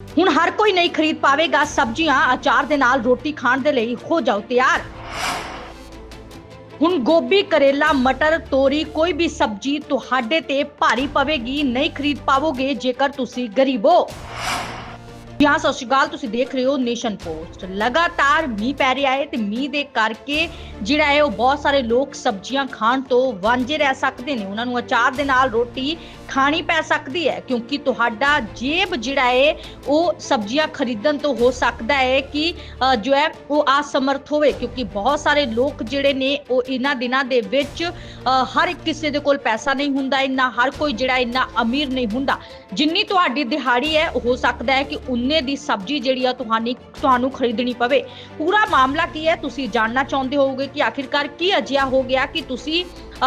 ਹੁਣ ਹਰ ਕੋਈ ਨਹੀਂ ਖਰੀਦ ਪਾਵੇਗਾ ਸਬਜ਼ੀਆਂ, ਅਚਾਰ ਦੇ ਨਾਲ ਰੋਟੀ ਖਾਣ ਦੇ ਲਈ। ਹੋ ਜਾਓ ਤਿਆਰ। ਹੁਣ ਗੋਭੀ, ਕਰੇਲਾ, ਮਟਰ, ਤੋਰੀ, ਕੋਈ ਵੀ ਸਬਜ਼ੀ ਤੁਹਾਡੇ ਤੇ ਭਾਰੀ ਪਵੇਗੀ। ਨਹੀਂ ਖਰੀਦ ਪਾਵੋਗੇ ਜੇਕਰ ਤੁਸੀਂ ਗਰੀਬ ਹੋ। ਯਹਾਂ ਸਤਿ ਸ਼੍ਰੀ ਅਕਾਲ। ਤੁਸੀਂ ਦੇਖ ਰਹੇ ਹੋ ਨੇਸ਼ਨ ਪੋਸਟ। ਲਗਾਤਾਰ ਮੀਂਹ ਪੈ ਰਿਹਾ ਹੈ ਤੇ ਮੀਂਹ ਦੇ ਕਰਕੇ ਜਿਹੜਾ ਹੈ ਉਹ ਬਹੁਤ ਸਾਰੇ ਲੋਕ ਸਬਜ਼ੀਆਂ ਖਾਣ ਤੋਂ ਵਾਂਝੇ ਰਹਿ ਸਕਦੇ ਨੇ। ਉਹਨਾਂ ਨੂੰ ਅਚਾਰ ਦੇ ਨਾਲ ਰੋਟੀ ਖਾਣੀ ਪੈ ਸਕਦੀ ਹੈ, ਕਿਉਂਕਿ ਤੁਹਾਡਾ ਜੇਬ ਜਿਹੜਾ ਹੈ ਉਹ ਸਬਜ਼ੀਆਂ ਖਰੀਦਣ ਤੋਂ ਹੋ ਸਕਦਾ ਹੈ ਕਿ ਜੋ ਹੈ, ਉਹ ਅਸਮਰਥ ਹੋਵੇ, ਕਿਉਂਕਿ ਬਹੁਤ ਸਾਰੇ ਲੋਕ ਜਿਹੜੇ ਨੇ, ਉਹ ਇਹਨਾਂ ਦਿਨਾਂ ਦੇ ਵਿੱਚ ਹਰ ਇੱਕ ਕਿਸੇ ਦੇ ਕੋਲ ਪੈਸਾ ਨਹੀਂ ਹੁੰਦਾ, ਇੰਨਾ ਹਰ ਕੋਈ ਜਿਹੜਾ ਇੰਨਾ ਅਮੀਰ ਨਹੀਂ ਹੁੰਦਾ। ਜਿੰਨੀ ਤੁਹਾਡੀ ਦਿਹਾੜੀ ਹੈ ਹੋ ਸਕਦਾ ਹੈ ਕਿ ਉਨੇ ਦੀ ਸਬਜ਼ੀ ਜਿਹੜੀ ਆ, ਤੁਹਾਨੂੰ ਤੁਹਾਨੂੰ ਖਰੀਦਣੀ ਪਵੇ। ਪੂਰਾ ਮਾਮਲਾ ਕੀ ਹੈ, ਤੁਸੀਂ ਜਾਣਨਾ ਚਾਹੁੰਦੇ ਹੋਵੋਗੇ ਕਿ ਆਖਿਰਕਾਰ ਕੀ ਅਜਿਹਾ ਹੋ ਗਿਆ ਕਿ ਤੁਸੀਂ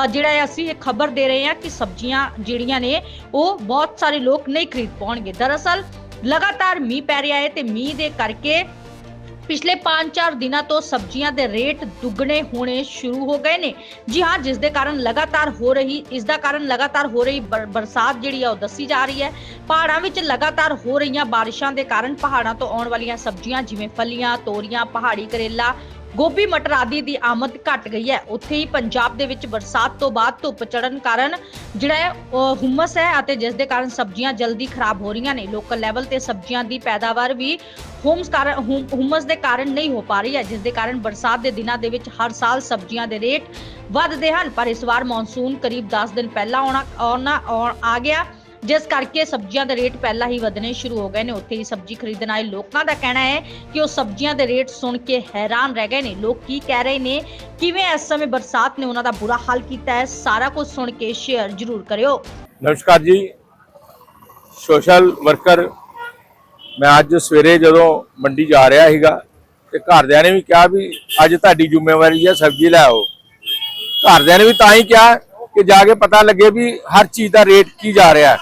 ਜਿਹੜਾ ਅਸੀਂ ਇਹ ਖਬਰ ਦੇ ਰਹੇ ਹਾਂ ਕਿ ਸਬਜ਼ੀਆਂ ਜਿਹੜੀਆਂ ਨੇ ਉਹ ਬਹੁਤ ਸਾਰੇ ਲੋਕ ਨਹੀਂ ਖਰੀਦ ਪਾਉਣਗੇ। ਦਰਅਸਲ ਲਗਾਤਾਰ ਮੀਂਹ ਪੈ ਰਿਹਾ ਹੈ ਤੇ ਮੀਂਹ ਦੇ ਕਰਕੇ ਪਿਛਲੇ 5-4 ਦਿਨਾਂ ਤੋਂ ਸਬਜ਼ੀਆਂ ਦੇ ਰੇਟ ਦੁੱਗਣੇ ਹੋਣੇ ਸ਼ੁਰੂ ਹੋ ਗਏ ਨੇ। ਜੀ ਹਾਂ, ਜਿਸ ਦੇ ਕਾਰਨ ਲਗਾਤਾਰ ਹੋ ਰਹੀ, ਇਸ ਦਾ ਕਾਰਨ ਲਗਾਤਾਰ ਹੋ ਰਹੀ ਬਰ- ਬਰਸਾਤ ਜਿਹੜੀ ਆ ਉਹ ਦੱਸੀ ਜਾ ਰਹੀ ਹੈ। ਪਹਾੜਾਂ ਵਿੱਚ ਲਗਾਤਾਰ ਹੋ ਰਹੀਆਂ ਬਾਰਿਸ਼ਾਂ ਦੇ ਕਾਰਨ ਪਹਾੜਾਂ ਤੋਂ ਆਉਣ ਵਾਲੀਆਂ ਸਬਜ਼ੀਆਂ ਜਿਵੇਂ ਫਲੀਆਂ, ਤੋਰੀਆਂ, ਪਹਾੜੀ ਕਰੇਲਾ ਗੋਭੀ ਮਟਰ ਆਦਿ ਦੀ ਆਮਦ ਘਟ ਗਈ ਹੈ। ਉੱਥੇ ਹੀ ਪੰਜਾਬ ਦੇ ਵਿੱਚ ਬਰਸਾਤ ਤੋਂ ਬਾਅਦ ਧੁੱਪ ਚੜਨ ਕਾਰਨ ਜਿਹੜਾ ਹੈ ਉਹ ਹੁਮਸ ਹੈ ਅਤੇ ਜਿਸ ਦੇ ਕਾਰਨ ਸਬਜ਼ੀਆਂ ਜਲਦੀ ਖਰਾਬ ਹੋ ਰਹੀਆਂ ਨੇ। ਲੋਕਲ ਲੈਵਲ ਤੇ ਸਬਜ਼ੀਆਂ ਦੀ ਪੈਦਾਵਾਰ ਵੀ ਹੁਮਸ ਕਾਰਨ ਹੁਮ- ਹੁਮਸ ਦੇ ਕਾਰਨ ਨਹੀਂ ਹੋ ਪਾ ਰਹੀ ਹੈ, ਜਿਸ ਦੇ ਕਾਰਨ ਬਰਸਾਤ ਦੇ ਦਿਨਾਂ ਦੇ ਵਿੱਚ ਹਰ ਸਾਲ ਸਬਜ਼ੀਆਂ ਦੇ ਰੇਟ ਵੱਧਦੇ ਹਨ। ਪਰ ਇਸ ਵਾਰ ਮੌਨਸੂਨ ਕਰੀਬ 10 ਦਿਨ ਪਹਿਲਾਂ ਆਉਣਾ ਆਉਣਾ, ਆਉਣ- ਆ ਗਿਆ। ਜਿਸ ਕਰਕੇ ਸਬਜ਼ੀਆਂ ਦੇ ਰੇਟ ਪਹਿਲਾਂ ਹੀ ਵਧਣੇ ਸ਼ੁਰੂ ਹੋ ਗਏ ਨੇ। ਉੱਥੇ ਹੀ ਸਬਜ਼ੀ ਖਰੀਦਣ ਆਏ ਲੋਕਾਂ ਦਾ ਕਹਿਣਾ ਹੈ ਕਿ ਉਹ ਸਬਜ਼ੀਆਂ ਦੇ ਰੇਟ ਸੁਣ ਕੇ ਹੈਰਾਨ ਰਹਿ ਗਏ ਨੇ। ਲੋਕ ਕੀ ਕਹਿ ਰਹੇ ਨੇ? ਕਿਵੇਂ ਇਸ ਸਮੇਂ ਬਰਸਾਤ ਨੇ ਉਹਨਾਂ ਦਾ ਬੁਰਾ ਹਾਲ ਕੀਤਾ ਹੈ? ਸਾਰਾ ਕੁਝ ਸੁਣ ਕੇ ਸ਼ੇਅਰ ਜ਼ਰੂਰ ਕਰਿਓ। ਨਮਸਕਾਰ ਜੀ। ਸੋਸ਼ਲ ਵਰਕਰ, ਮੈਂ ਅੱਜ ਸਵੇਰੇ ਜਦੋਂ ਮੰਡੀ ਜਾ ਰਿਹਾ ਸੀਗਾ ਤੇ ਘਰਦਿਆਂ ਨੇ ਵੀ ਕਿਹਾ ਵੀ ਅੱਜ ਤੁਹਾਡੀ ਜ਼ਿੰਮੇਵਾਰੀ ਹੈ ਸਬਜ਼ੀ ਲੈ ਆਓ। ਘਰਦਿਆਂ ਨੇ ਵੀ ਤਾਂ ਹੀ ਕਿਹਾ ਕਿ ਜਾ ਕੇ ਪਤਾ ਲੱਗੇ ਵੀ ਹਰ ਚੀਜ਼ ਦਾ ਰੇਟ ਕੀ ਜਾ ਰਿਹਾ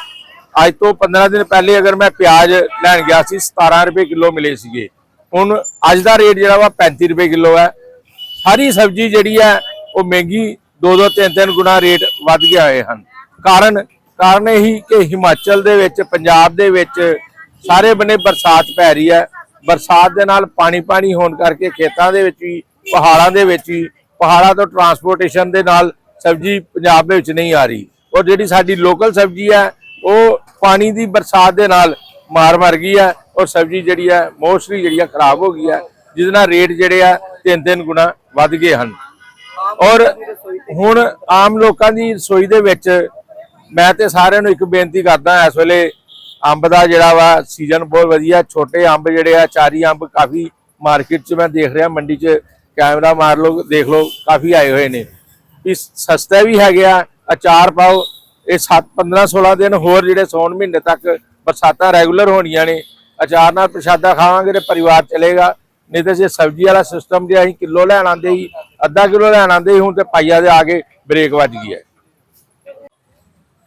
ਅੱਜ ਤੋਂ 15 ਦਿਨ ਪਹਿਲੇ ਅਗਰ ਮੈਂ ਪਿਆਜ਼ ਲੈਣ ਗਿਆ ਸੀ 17 ਰੁਪਏ ਕਿਲੋ ਮਿਲੇ ਸੀਗੇ। ਹੁਣ ਅੱਜ ਦਾ ਰੇਟ ਜਿਹੜਾ ਵਾ 35 ਰੁਪਏ ਕਿਲੋ ਹੈ। ਸਾਰੀ ਸਬਜ਼ੀ ਜਿਹੜੀ ਹੈ, ਉਹ ਮਹਿੰਗੀ 2-2 3-3 ਗੁਣਾ ਰੇਟ ਵੱਧ ਗਿਆ ਹੋਏ ਹਨ। ਕਾਰਨ ਕਾਰਨ ਇਹੀ ਕਿ ਹਿਮਾਚਲ ਦੇ ਵਿੱਚ, ਪੰਜਾਬ ਦੇ ਵਿੱਚ ਸਾਰੇ ਬੰਨੇ ਬਰਸਾਤ ਪੈ ਰਹੀ ਹੈ। ਬਰਸਾਤ ਦੇ ਨਾਲ ਪਾਣੀ ਪਾਣੀ ਹੋਣ ਕਰਕੇ ਖੇਤਾਂ ਦੇ ਵਿੱਚ ਵੀ, ਪਹਾੜਾਂ ਦੇ ਵਿੱਚ ਵੀ, ਪਹਾੜਾਂ ਤੋਂ ਟਰਾਂਸਪੋਰਟੇਸ਼ਨ ਦੇ ਨਾਲ ਸਬਜ਼ੀ ਪੰਜਾਬ ਦੇ ਵਿੱਚ ਨਹੀਂ ਆ ਰਹੀ। ਔਰ ਜਿਹੜੀ ਸਾਡੀ ਲੋਕਲ ਸਬਜ਼ੀ ਹੈ, ਉਹ ਪਾਣੀ ਦੀ ਬਰਸਾਤ ਦੇ ਨਾਲ ਮਾਰ ਮਰ ਗਈ ਹੈ ਔਰ ਸਬਜ਼ੀ ਜਿਹੜੀ ਹੈ ਮੋਸਟਲੀ ਜਿਹੜੀ ਹੈ ਖਰਾਬ ਹੋ ਗਈ ਹੈ, ਜਿਹਦੇ ਨਾਲ ਰੇਟ ਜਿਹੜੇ ਆ ਤਿੰਨ ਤਿੰਨ ਗੁਣਾ ਵੱਧ ਗਏ ਹਨ। ਔਰ ਹੁਣ ਆਮ ਲੋਕਾਂ ਦੀ ਰਸੋਈ ਦੇ ਵਿੱਚ ਮੈਂ ਤੇ ਸਾਰਿਆਂ ਨੂੰ ਇੱਕ ਬੇਨਤੀ ਕਰਦਾ ਇਸ ਵੇਲੇ ਅੰਬ ਦਾ ਜਿਹੜਾ ਵਾ ਸੀਜ਼ਨ ਬਹੁਤ ਵਧੀਆ, ਛੋਟੇ ਅੰਬ ਜਿਹੜੇ ਆ, ਚਾਰੀ ਅੰਬ ਕਾਫੀ ਮਾਰਕੀਟ 'ਚ ਮੈਂ ਦੇਖ ਰਿਹਾ, ਮੰਡੀ 'ਚ ਕੈਮਰਾ ਮਾਰ ਲਓ, ਦੇਖ ਲਓ, ਕਾਫੀ ਆਏ ਹੋਏ ਨੇ। ਵੀ ਸਸਤੇ ਵੀ ਹੈਗੇ ਆ, ਅਚਾਰ ਪਾਓ ਇਹ 7 15 16 ਦਿਨ ਹੋਰ ਜਿਹੜੇ ਸੌਣ ਮਹੀਨੇ ਤੱਕ ਬਰਸਾਤਾਂ ਰੈਗੂਲਰ ਹੋਣੀਆਂ ਨੇ, ਅਚਾਰ ਨਾਲ ਪ੍ਰਸ਼ਾਦਾ ਖਾਵਾਂਗੇ ਤੇ ਪਰਿਵਾਰ ਚਲੇਗਾ, ਨਹੀਂ ਤੇ ਜੇ ਸਬਜ਼ੀ ਵਾਲਾ ਸਿਸਟਮ ਜੇ ਅਸੀਂ ਕਿਲੋ ਲੈਣ ਆਂਦੇ ਹੀ, ਅੱਧਾ ਕਿਲੋ ਲੈਣ ਆਂਦੇ ਸੀ ਹੁਣ ਤੇ ਪਾਈਆ ਦੇ ਆ ਕੇ ਬ੍ਰੇਕ ਵੱਜ ਗਈ ਹੈ।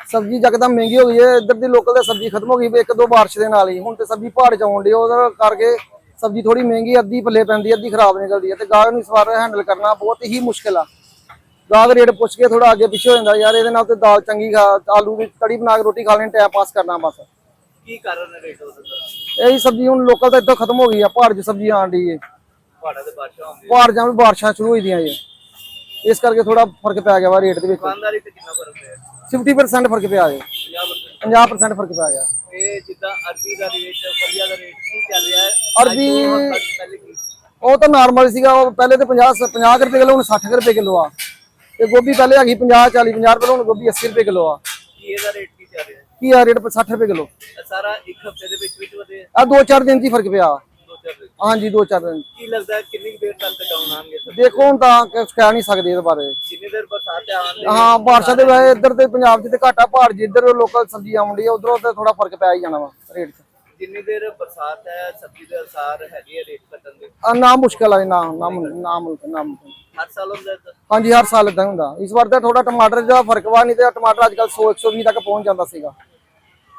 ਸਬਜ਼ੀ ਜਕਦਮ ਮਹਿੰਗੀ ਹੋ ਗਈ ਹੈ, ਇੱਧਰ ਦੀ ਲੋਕਲ ਤੇ ਸਬਜ਼ੀ ਖਤਮ ਹੋ ਗਈ ਇੱਕ ਦੋ ਬਾਰਿਸ਼ ਦੇ ਨਾਲ ਹੀ, ਹੁਣ ਤੇ ਸਬਜ਼ੀ ਪਹਾੜ ਚ ਆਉਣ ਡਈ, ਉਹਦੇ ਕਰਕੇ ਸਬਜ਼ੀ ਥੋੜੀ ਮਹਿੰਗੀ, ਅੱਧੀ ਪੱਲੇ ਪੈਂਦੀ, ਅੱਧੀ ਖਰਾਬ ਨਿਕਲਦੀ ਹੈ ਤੇ ਗਾਹਕ ਨੂੰ ਇਸ ਵਾਰ ਹੈਂਡਲ ਕਰਨਾ ਬਹੁਤ ਹੀ ਮੁਸ਼ਕਿਲ ਆ। ਗਾਹਕ ਰੇਟ ਪੁੱਛ ਕੇ ਥੋੜਾ ਅੱਗੇ ਪਿੱਛੇ ਹੋ ਜਾਂਦਾ ਯਾਰ ਇਹਦੇ ਨਾਲ ਤੇ ਦਾਲ ਚੰਗੀ ਖਾ ਆਲੂ ਦੀ ਕੜੀ ਬਣਾ ਕੇ ਰੋਟੀ ਖਾ ਲੈਣੀ ਟਾਈਮ ਪਾਸ ਕਰਨਾ ਬਸ। ਕੀ ਕਾਰਨ ਹੈ ਰੇਟ ਉਹਦਾ ਇਹੀ ਸਬਜ਼ੀ ਹੁਣ ਲੋਕਲ ਤਾਂ ਇੱਥੋਂ ਖਤਮ ਹੋ ਗਈ ਆ ਪਹਾੜ 'ਚ ਸਬਜ਼ੀ ਆਣ ਡਈ ਹੈ ਪਹਾੜਾਂ ਦੇ ਬਾਦਸ਼ਾਹ ਹੁੰਦੇ ਪਹਾੜ ਜਾਂ ਵੀ ਬਾਰਿਸ਼ਾਂ ਸ਼ੁਰੂ ਹੋਈ ਦੀਆਂ ਜੀ। ਇਸ ਕਰਕੇ ਥੋੜਾ ਫ਼ਰਕ ਪੈ ਗਿਆ ਵਾ ਰੇਟ ਦੇ ਵਿੱਚ। ਦੁਕਾਨਦਾਰੀ ਤੇ ਕਿੰਨਾ ਫ਼ਰਕ ਹੈ 50% ਫ਼ਰਕ ਪਿਆ ਜੀ। 50% 50% ਫ਼ਰਕ ਪੈ ਗਿਆ। ਇਹ ਜਿੱਦਾਂ ਅਰਬੀ ਦਾ ਰੇਟ ਫਲੀਆ ਦਾ ਰੇਟ ਕੀ ਚੱਲ ਰਿਹਾ ਹੈ? ਅਰਬੀ- ਤੋਂ? ਉਹ ਤਾਂ ਨਾਰਮਲ ਸੀਗਾ ਉਹ ਪਹਿਲੇ ਤੇ 50 50 ਰੁਪਏ ਕਿਲੋ ਹੁਣ 60 ਰੁਪਏ ਕਿਲੋ ਆ। ਤੇ ਗੋਭੀ ਪਹਿਲੇ ਹੈਗੀ 50 40 50 ਰੁਪਏ ਹੁਣ ਗੋਭੀ 80 ਰੁਪਏ ਕਿਲੋ ਆ। ਕੀ ਇਹਦਾ ਰੇਟ ਕੀ ਚੱਲ ਰਿਹਾ? ਕੀ ਆ ਰੇਟ 60 ਰੁਪਏ ਕਿਲੋ? ਸਾਰਾ ਇੱਕ ਹਫ਼ਤੇ ਦੇ ਵਿੱਚ ਵਿੱਚ ਵਧੇ? ਆ ਦੋ ਚਾਰ ਦਿਨ ਹੀ ਫ਼ਰਕ ਪਿਆ। ਦੋ ਹਾਂਜੀ ਦੋ ਚਾਰ ਦਿਨ ਕੀ ਲੱਗਦਾ ਕਿੰਨੀ ਦੇਰ ਤੱਕ ਡਾਊਨ ਆਣਗੇ ਦੇਖੋ ਹੁਣ ਤਾਂ ਕਹਿ ਨਹੀਂ ਸਕਦੇ ਇਹਦੇ ਬਾਰੇ। ਜਿੰਨੀ ਦੇਰ ਬਰਸਾਤ ਆਉਂਦੇ ਹਾਂ ਬਾਰਿਸ਼ਾਂ ਦੇ ਵਜੇ ਇੱਧਰ ਤੇ ਪੰਜਾਬ 'ਚ ਤੇ ਘਾਟਾ ਪਹਾੜ 'ਚ ਇੱਧਰ ਲੋਕਲ ਸਬਜ਼ੀ ਆਉਂਦੀ ਆ ਉਧਰੋਂ ਤੇ ਥੋੜਾ ਫ਼ਰਕ ਪੈ ਹੀ ਜਾਣਾ ਵਾ ਰੇਟ 'ਚ। ਜਿੰਨੀ ਦੇਰ ਬਰਸਾਤ ਹੈ ਸਬਜ਼ੀ ਦੇ ਅਸਾਰ ਹੈਗੇ ਰੇਟ ਘਟਣ ਦੇ? ਆ ਨਾ ਮੁਸ਼ਕਲ ਆ ਨਾ ਨਾ ਨਾ ਮੁਮਕਿਨ ਨਾ ਮੁਮਕਿਨ। ਹਰ ਸਾਲ ਹੁੰਦਾ ਹੈ ਹਾਂਜੀ, ਹਰ ਸਾਲ ਇਦਾਂ ਹੁੰਦਾ। ਇਸ ਵਾਰ ਤਾਂ ਥੋੜਾ ਟਮਾਟਰ ਦਾ ਫ਼ਰਕ ਵਾ, ਨਹੀਂ ਤੇ ਟਮਾਟਰ ਅੱਜ ਕੱਲ 100 120 ਤੱਕ ਪਹੁੰਚ ਜਾਂਦਾ ਸੀਗਾ।